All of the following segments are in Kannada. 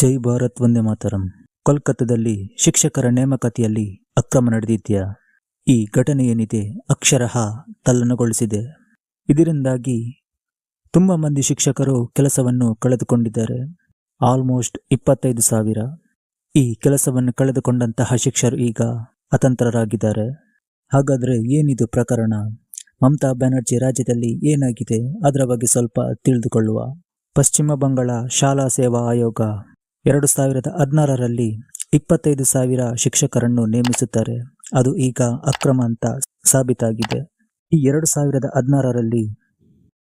ಜೈ ಭಾರತ್ ವಂದೇ ಮಾತರಂ. ಕೋಲ್ಕತ್ತಾದಲ್ಲಿ ಶಿಕ್ಷಕರ ನೇಮಕಾತಿಯಲ್ಲಿ ಅಕ್ರಮ ನಡೆದಿದ್ಯಾ? ಈ ಘಟನೆ ಏನಿದೆ ಅಕ್ಷರಃ ತಲ್ಲಣಗೊಳಿಸಿದೆ ಇದರಿಂದಾಗಿ ತುಂಬ ಮಂದಿ ಶಿಕ್ಷಕರು ಕೆಲಸವನ್ನು ಕಳೆದುಕೊಂಡಿದ್ದಾರೆ. ಆಲ್ಮೋಸ್ಟ್ ಇಪ್ಪತ್ತೈದು ಸಾವಿರ. ಈ ಕೆಲಸವನ್ನು ಕಳೆದುಕೊಂಡಂತಹ ಶಿಕ್ಷಕರು ಈಗ ಅತಂತ್ರರಾಗಿದ್ದಾರೆ. ಹಾಗಾದರೆ ಏನಿದು ಪ್ರಕರಣ? ಮಮತಾ ಬ್ಯಾನರ್ಜಿ ರಾಜ್ಯದಲ್ಲಿ ಏನಾಗಿದೆ? ಅದರ ಬಗ್ಗೆ ಸ್ವಲ್ಪ ತಿಳಿದುಕೊಳ್ಳುವ. ಪಶ್ಚಿಮ ಬಂಗಾಳ ಶಾಲಾ ಸೇವಾ ಆಯೋಗ ಎರಡು ಸಾವಿರದ ಹದಿನಾರರಲ್ಲಿ ಇಪ್ಪತ್ತೈದು ಸಾವಿರ ಶಿಕ್ಷಕರನ್ನು ನೇಮಿಸುತ್ತಾರೆ. ಅದು ಈಗ ಅಕ್ರಮ ಅಂತ ಸಾಬೀತಾಗಿದೆ. ಈ ಎರಡು ಸಾವಿರದ ಹದಿನಾರರಲ್ಲಿ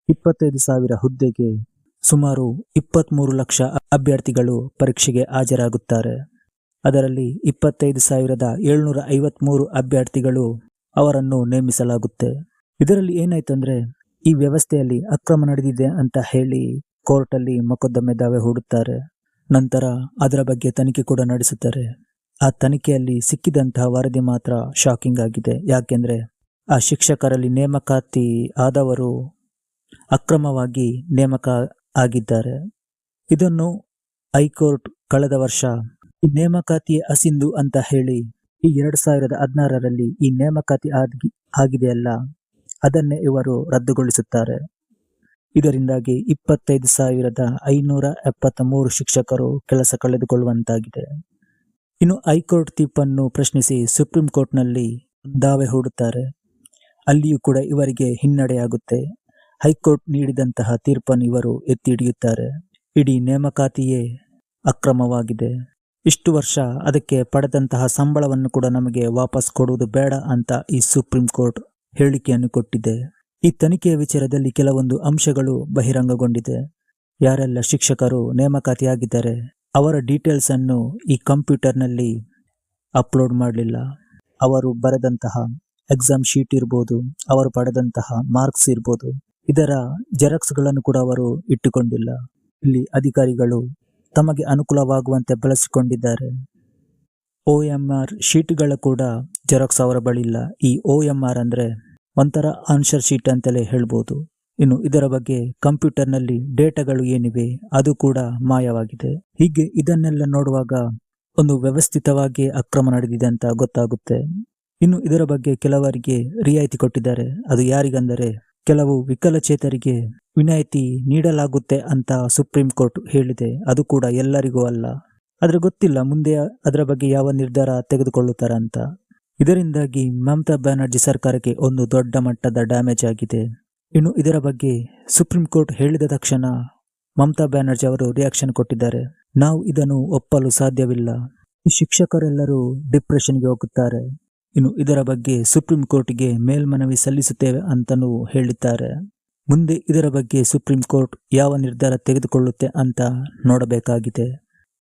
ಇಪ್ಪತ್ತೈದು ಸಾವಿರ ಹುದ್ದೆಗೆ ಸುಮಾರು ಇಪ್ಪತ್ತ್ಮೂರು ಲಕ್ಷ ಅಭ್ಯರ್ಥಿಗಳು ಪರೀಕ್ಷೆಗೆ ಹಾಜರಾಗುತ್ತಾರೆ. ಅದರಲ್ಲಿ ಇಪ್ಪತ್ತೈದು ಸಾವಿರದ ಏಳ್ನೂರ ಐವತ್ಮೂರು ಅಭ್ಯರ್ಥಿಗಳು ಅವರನ್ನು ನೇಮಿಸಲಾಗುತ್ತೆ. ಇದರಲ್ಲಿ ಏನಾಯ್ತಂದ್ರೆ, ಈ ವ್ಯವಸ್ಥೆಯಲ್ಲಿ ಅಕ್ರಮ ನಡೆದಿದೆ ಅಂತ ಹೇಳಿ ಕೋರ್ಟಲ್ಲಿ ಮೊಕದ್ದಮೆ ದಾವೆ ಹೂಡುತ್ತಾರೆ. ನಂತರ ಅದರ ಬಗ್ಗೆ ತನಿಖೆ ಕೂಡ ನಡೆಸುತ್ತಾರೆ. ಆ ತನಿಖೆಯಲ್ಲಿ ಸಿಕ್ಕಿದಂತಹ ವರದಿ ಮಾತ್ರ ಶಾಕಿಂಗ್ ಆಗಿದೆ. ಯಾಕೆಂದರೆ ಆ ಶಿಕ್ಷಕರಲ್ಲಿ ನೇಮಕಾತಿ ಆದವರು ಅಕ್ರಮವಾಗಿ ನೇಮಕ ಆಗಿದ್ದಾರೆ. ಇದನ್ನು ಹೈಕೋರ್ಟ್ ಕಳೆದ ವರ್ಷ ಈ ನೇಮಕಾತಿ ಅಸಿಂದು ಅಂತ ಹೇಳಿ ಈ ಎರಡು ಸಾವಿರದ ಹದಿನಾರರಲ್ಲಿ ಈ ನೇಮಕಾತಿ ಆಗಿ ಆಗಿದೆಯಲ್ಲ ಅದನ್ನೇ ಇವರು ರದ್ದುಗೊಳಿಸುತ್ತಾರೆ. ಇದರಿಂದಾಗಿ ಇಪ್ಪತ್ತೈದು ಸಾವಿರದ ಐನೂರ ಎಪ್ಪತ್ತ ಮೂರು ಶಿಕ್ಷಕರು ಕೆಲಸ ಕಳೆದುಕೊಳ್ಳುವಂತಾಗಿದೆ. ಇನ್ನು ಹೈಕೋರ್ಟ್ ತೀರ್ಪನ್ನು ಪ್ರಶ್ನಿಸಿ ಸುಪ್ರೀಂ ಕೋರ್ಟ್ನಲ್ಲಿ ದಾವೆ ಹೂಡುತ್ತಾರೆ. ಅಲ್ಲಿಯೂ ಕೂಡ ಇವರಿಗೆ ಹಿನ್ನಡೆಯಾಗುತ್ತೆ. ಹೈಕೋರ್ಟ್ ನೀಡಿದಂತಹ ತೀರ್ಪನ್ನು ಇವರು ಎತ್ತಿ ಹಿಡಿಯುತ್ತಾರೆ ಇಡೀ ನೇಮಕಾತಿಯೇ ಅಕ್ರಮವಾಗಿದೆ. ಇಷ್ಟು ವರ್ಷ ಅದಕ್ಕೆ ಪಡೆದಂತಹ ಸಂಬಳವನ್ನು ಕೂಡ ನಮಗೆ ವಾಪಸ್ ಕೊಡುವುದು ಬೇಡ ಅಂತ ಈ ಸುಪ್ರೀಂ ಕೋರ್ಟ್ ಹೇಳಿಕೆಯನ್ನು ಕೊಟ್ಟಿದೆ. ಈ ತನಿಖೆಯ ವಿಚಾರದಲ್ಲಿ ಕೆಲವೊಂದು ಅಂಶಗಳು ಬಹಿರಂಗಗೊಂಡಿದೆ. ಯಾರೆಲ್ಲ ಶಿಕ್ಷಕರು ನೇಮಕಾತಿಯಾಗಿದ್ದಾರೆ, ಅವರ ಡೀಟೇಲ್ಸ್ ಅನ್ನು ಈ ಕಂಪ್ಯೂಟರ್ನಲ್ಲಿ ಅಪ್ಲೋಡ್ ಮಾಡಲಿಲ್ಲ. ಅವರು ಬರೆದಂತಹ ಎಕ್ಸಾಮ್ ಶೀಟ್ ಇರ್ಬೋದು, ಅವರು ಪಡೆದಂತಹ ಮಾರ್ಕ್ಸ್ ಇರ್ಬೋದು, ಇದರ ಜೆರಾಕ್ಸ್ಗಳನ್ನು ಕೂಡ ಅವರು ಇಟ್ಟುಕೊಂಡಿಲ್ಲ. ಇಲ್ಲಿ ಅಧಿಕಾರಿಗಳು ತಮಗೆ ಅನುಕೂಲವಾಗುವಂತೆ ಬಳಸಿಕೊಂಡಿದ್ದಾರೆ. ಒ ಎಂ ಆರ್ ಶೀಟ್ಗಳ ಕೂಡ ಜೆರಾಕ್ಸ್ ಅವರ ಬಳಿ ಇಲ್ಲ. ಈ ಒ ಎಂ ಆರ್ ಅಂದ್ರೆ ಒಂಥರ ಆನ್ಸರ್ ಶೀಟ್ ಅಂತಲೇ ಹೇಳ್ಬೋದು. ಇನ್ನು ಇದರ ಬಗ್ಗೆ ಕಂಪ್ಯೂಟರ್ನಲ್ಲಿ ಡೇಟಾಗಳು ಏನಿವೆ ಅದು ಕೂಡ ಮಾಯವಾಗಿದೆ. ಹೀಗೆ ಇದನ್ನೆಲ್ಲ ನೋಡುವಾಗ ಒಂದು ವ್ಯವಸ್ಥಿತವಾಗಿ ಅಕ್ರಮ ನಡೆದಿದೆ ಅಂತ ಗೊತ್ತಾಗುತ್ತೆ. ಇನ್ನು ಇದರ ಬಗ್ಗೆ ಕೆಲವರಿಗೆ ರಿಯಾಯಿತಿ ಕೊಟ್ಟಿದ್ದಾರೆ. ಅದು ಯಾರಿಗಂದರೆ ಕೆಲವು ವಿಕಲಚೇತರಿಗೆ ವಿನಾಯಿತಿ ನೀಡಲಾಗುತ್ತೆ ಅಂತ ಸುಪ್ರೀಂ ಕೋರ್ಟ್ ಹೇಳಿದೆ. ಅದು ಕೂಡ ಎಲ್ಲರಿಗೂ ಅಲ್ಲ. ಆದರೆ ಗೊತ್ತಿಲ್ಲ ಮುಂದೆ ಅದರ ಬಗ್ಗೆ ಯಾವ ನಿರ್ಧಾರ ತೆಗೆದುಕೊಳ್ಳುತ್ತಾರೆ ಅಂತ ಇದರಿಂದಾಗಿ ಮಮತಾ ಬ್ಯಾನರ್ಜಿ ಸರ್ಕಾರಕ್ಕೆ ಒಂದು ದೊಡ್ಡ ಮಟ್ಟದ ಡ್ಯಾಮೇಜ್ ಆಗಿದೆ. ಇನ್ನು ಇದರ ಬಗ್ಗೆ ಸುಪ್ರೀಂ ಕೋರ್ಟ್ ಹೇಳಿದ ತಕ್ಷಣ ಮಮತಾ ಬ್ಯಾನರ್ಜಿ ಅವರು ರಿಯಾಕ್ಷನ್ ಕೊಟ್ಟಿದ್ದಾರೆ. ನಾವು ಇದನ್ನು ಒಪ್ಪಲು ಸಾಧ್ಯವಿಲ್ಲ. ಈ ಶಿಕ್ಷಕರೆಲ್ಲರೂ ಡಿಪ್ರೆಷನ್ಗೆ ಹೋಗುತ್ತಾರೆ. ಇನ್ನು ಇದರ ಬಗ್ಗೆ ಸುಪ್ರೀಂ ಕೋರ್ಟ್ಗೆ ಮೇಲ್ಮನವಿ ಸಲ್ಲಿಸುತ್ತೇವೆ ಅಂತಲೂ ಹೇಳಿದ್ದಾರೆ. ಮುಂದೆ ಇದರ ಬಗ್ಗೆ ಸುಪ್ರೀಂ ಕೋರ್ಟ್ ಯಾವ ನಿರ್ಧಾರ ತೆಗೆದುಕೊಳ್ಳುತ್ತೆ ಅಂತ ನೋಡಬೇಕಾಗಿದೆ.